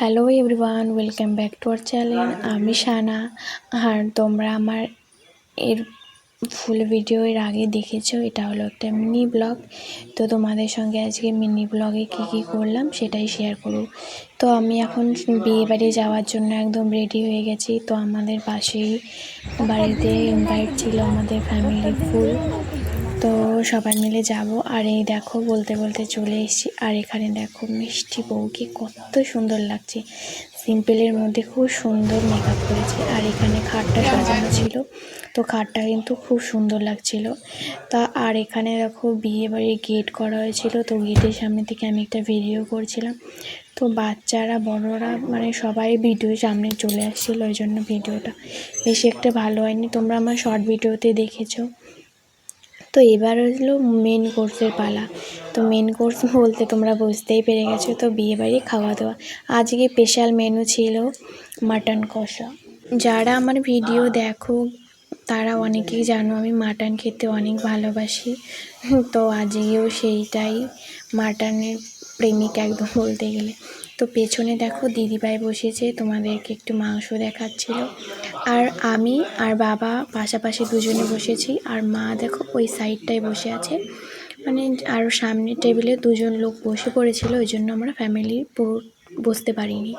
Hello everyone welcome back to our channel আমি সানা আর তোমরা আমার এর ফুল ভিডিও এর আগে দেখেছ, এটা হলো একটা মিনি ব্লগ তো তোমাদের সঙ্গে আজকে মিনি ব্লগে কী কী করলাম সেটাই শেয়ার করব। তো আমি এখন বিয়ে বাড়ি যাওয়ার জন্য একদম রেডি হয়ে গেছি। তো আমাদের পাশেই বাড়িতে ইনভাইট ছিল আমাদের ফ্যামিলি ফুল তো সবাই মিলে যাব। আর এই দেখো, বলতে বলতে চলে এসেছি। আর এখানে দেখো মিষ্টি বউকে কত সুন্দর লাগছে। সিম্পলের মধ্যে খুব সুন্দর মেকআপ করেছে। আর এখানে খাটটা সাজানো ছিল। তো খাটটা কিন্তু খুব সুন্দর লাগছিল। তা আর এখানে দেখো বিয়ে বাড়ির গেট করা হয়েছিল। তো গেটের সামনে থেকে আমি একটা ভিডিও করছিলাম। তো বাচ্চারা, বড়রা মানে সবাই ভিডিও সামনে চলে আসছিল। ওই জন্য ভিডিওটা বেশি একটা ভালো হয়নি। তোমরা আমার শর্ট ভিডিওতে দেখেছ। তো এবার হলো মেন কোর্সের পালা। তো মেন কোর্স বলতে তোমরা বুঝতেই পেরে গেছো তো বিয়েবাড়ি খাওয়া দাওয়া। আজকে স্পেশাল মেনু ছিল মাটন কষা। যারা আমার ভিডিও দেখো, তারা অনেকেই জানো আমি মাটন খেতে অনেক ভালোবাসি। তো আজকেও সেইটাই মাটনের প্রেমিক একদম বলতে গেলে। তো পেছনে দেখো দিদিভাই বসেছে, তোমাদেরকে একটু মাংস দেখাচ্ছিল। আর আমি আর বাবা পাশাপাশি দুজনে বসেছি। আর মা দেখো ওই সাইডটায় বসে আছে। মানে আরও সামনের টেবিলে দুজন লোক বসে পড়েছিল, ওই জন্য আমরা ফ্যামিলি পুরো বসতে পারিনি।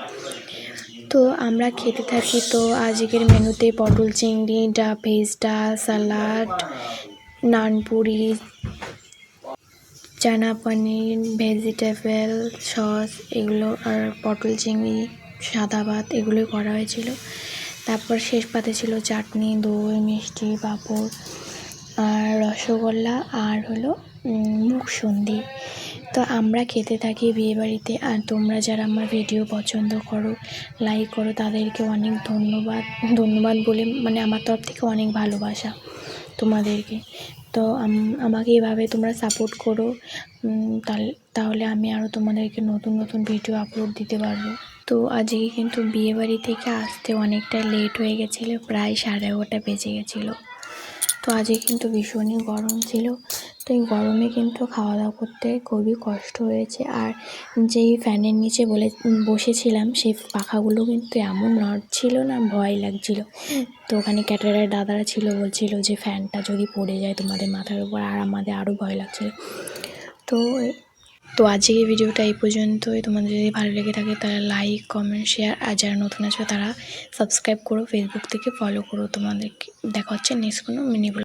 তো আমরা খেতে থাকি। তো আজকের মেনুতে পটল চিংড়ি ডা ভেজ ডাল সালাড নানপুরি চানা পনির, ভেজিটেবল, সস, এগুলো, আর পটল চিংড়ি, সাদা ভাত, এগুলোই করা হয়েছিল। তারপর শেষ পাতে ছিল চাটনি, দই, মিষ্টি, পাঁপড় আর রসগোল্লা আর হলো মুখসন্দি তো আমরা খেতে থাকি বিয়েবাড়িতে আর তোমরা যারা আমার ভিডিও পছন্দ করো লাইক করো, তাদেরকে অনেক ধন্যবাদ। ধন্যবাদ বলে মানে আমার তরফ থেকে অনেক ভালোবাসা তোমাদেরকে। তো আমাকে এভাবে তোমরা সাপোর্ট করো তাহলে আমি আরও তোমাদেরকে নতুন নতুন ভিডিও আপলোড দিতে পারব। তো আজকে কিন্তু বিয়েবাড়ি থেকে আসতে অনেকটা লেট হয়ে গেছিল, প্রায় সাড়ে এগারোটা বেজে গেছিল। তো আজকে কিন্তু ভীষণই গরম ছিল তো এই গরমে কিন্তু খাওয়া দাওয়া করতে খুবই কষ্ট হয়েছে। আর যেই ফ্যানের নিচে বলে, বসেছিলাম সেই পাখাগুলো কিন্তু এমন নড়ছিল না, ভয় লাগছিল। তো ওখানে ক্যাটারের দাদারা ছিল, বলছিল যে ফ্যানটা যদি পড়ে যায় তোমাদের মাথার উপর, আর আমাদের আরও ভয় লাগছিল। তো তো আজকে এই ভিডিওটা এই পর্যন্তই। তোমাদের যদি ভালো লেগে থাকে তাহলে লাইক কমেন্ট শেয়ার আর যারা নতুন আছে তারা সাবস্ক্রাইব করো ফেসবুক থেকে ফলো করো তোমাদেরকে। দেখা হচ্ছে নেক্সট কোনো মিনি